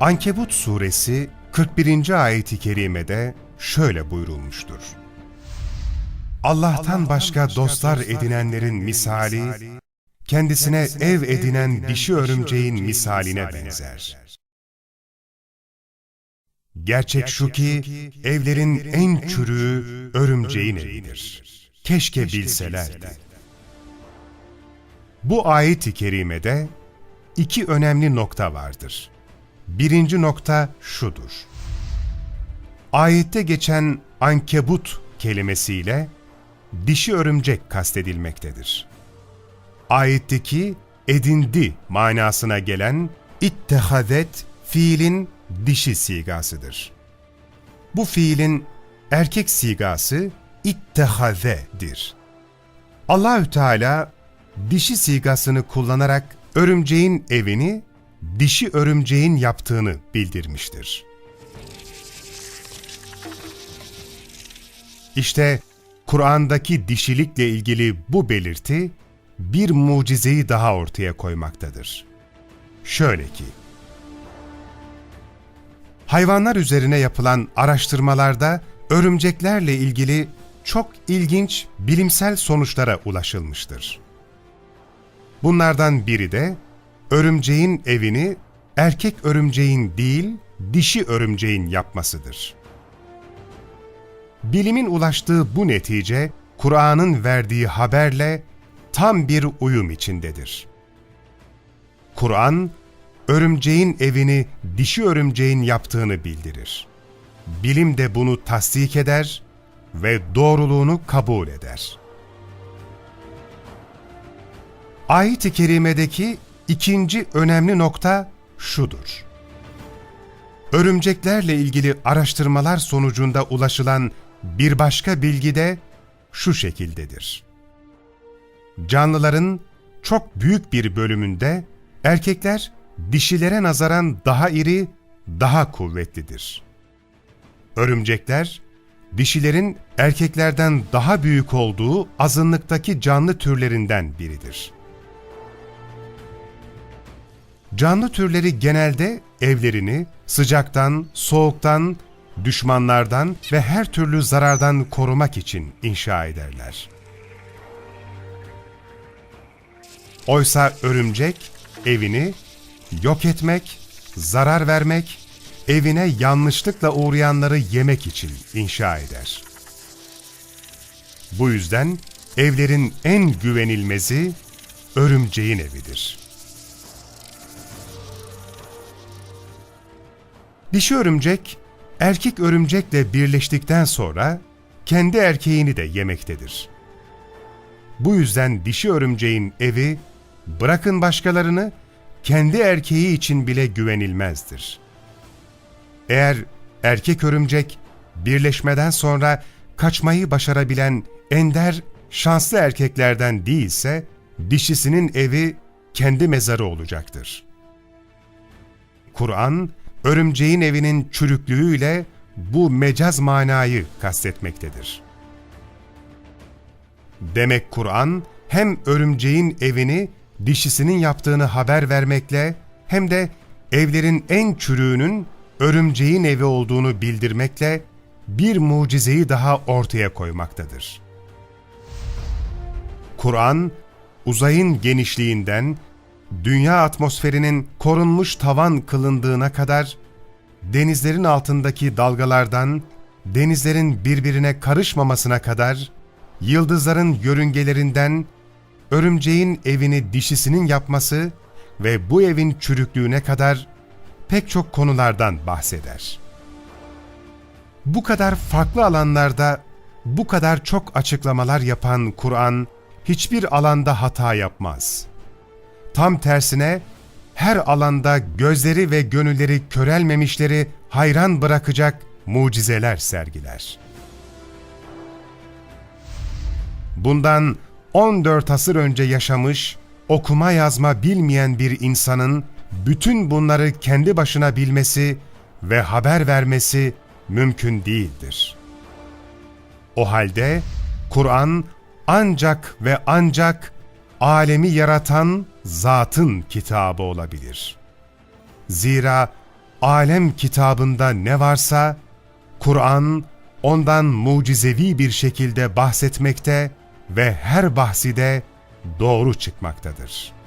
Ankebut suresi 41. ayeti kerimede şöyle buyurulmuştur. Allah'tan başka dostlar edinenlerin misali, kendisine ev edinen dişi örümceğin misaline benzer. Gerçek şu ki, evlerin en çürüğü örümceğin evidir. Keşke bilselerdi. Bu ayet-i kerimede iki önemli nokta vardır. Birinci nokta şudur. Ayette geçen ankebut kelimesiyle dişi örümcek kastedilmektedir. Ayetteki edindi manasına gelen ittehadet fiilin dişi sigasıdır. Bu fiilin erkek sigası ittehazedir. Allahü Teala dişi sigasını kullanarak örümceğin evini dişi örümceğin yaptığını bildirmiştir. İşte Kur'an'daki dişilikle ilgili bu belirti bir mucizeyi daha ortaya koymaktadır. Şöyle ki, hayvanlar üzerine yapılan araştırmalarda örümceklerle ilgili çok ilginç bilimsel sonuçlara ulaşılmıştır. Bunlardan biri de örümceğin evini erkek örümceğin değil, dişi örümceğin yapmasıdır. Bilimin ulaştığı bu netice, Kur'an'ın verdiği haberle tam bir uyum içindedir. Kur'an, örümceğin evini dişi örümceğin yaptığını bildirir. Bilim de bunu tasdik eder ve doğruluğunu kabul eder. Ayet-i Kerime'deki ikinci önemli nokta şudur. Örümceklerle ilgili araştırmalar sonucunda ulaşılan bir başka bilgi de şu şekildedir. Canlıların çok büyük bir bölümünde erkekler dişilere nazaran daha iri, daha kuvvetlidir. Örümcekler, dişilerin erkeklerden daha büyük olduğu azınlıktaki canlı türlerinden biridir. Canlı türleri genelde evlerini sıcaktan, soğuktan, düşmanlardan ve her türlü zarardan korumak için inşa ederler. Oysa örümcek evini yok etmek, zarar vermek, evine yanlışlıkla uğrayanları yemek için inşa eder. Bu yüzden evlerin en güvenilmezi örümceğin evidir. Dişi örümcek, erkek örümcekle birleştikten sonra kendi erkeğini de yemektedir. Bu yüzden dişi örümceğin evi, bırakın başkalarını, kendi erkeği için bile güvenilmezdir. Eğer erkek örümcek birleşmeden sonra kaçmayı başarabilen ender, şanslı erkeklerden değilse, dişisinin evi kendi mezarı olacaktır. Kur'an, örümceğin evinin çürüklüğüyle bu mecaz manayı kastetmektedir. Demek Kur'an hem örümceğin evini dişisinin yaptığını haber vermekle hem de evlerin en çürüğünün örümceğin evi olduğunu bildirmekle bir mucizeyi daha ortaya koymaktadır. Kur'an, uzayın genişliğinden dünya atmosferinin korunmuş tavan kılındığına kadar, denizlerin altındaki dalgalardan, denizlerin birbirine karışmamasına kadar, yıldızların yörüngelerinden, örümceğin evini dişisinin yapması ve bu evin çürüklüğüne kadar pek çok konulardan bahseder. Bu kadar farklı alanlarda bu kadar çok açıklamalar yapan Kur'an hiçbir alanda hata yapmaz. Tam tersine her alanda gözleri ve gönülleri körelmemişleri hayran bırakacak mucizeler sergiler. Bundan 14 asır önce yaşamış, okuma yazma bilmeyen bir insanın bütün bunları kendi başına bilmesi ve haber vermesi mümkün değildir. O halde Kur'an ancak ve ancak alemi yaratan zatın kitabı olabilir. Zira alem kitabında ne varsa Kur'an ondan mucizevi bir şekilde bahsetmekte ve her bahsi de doğru çıkmaktadır.''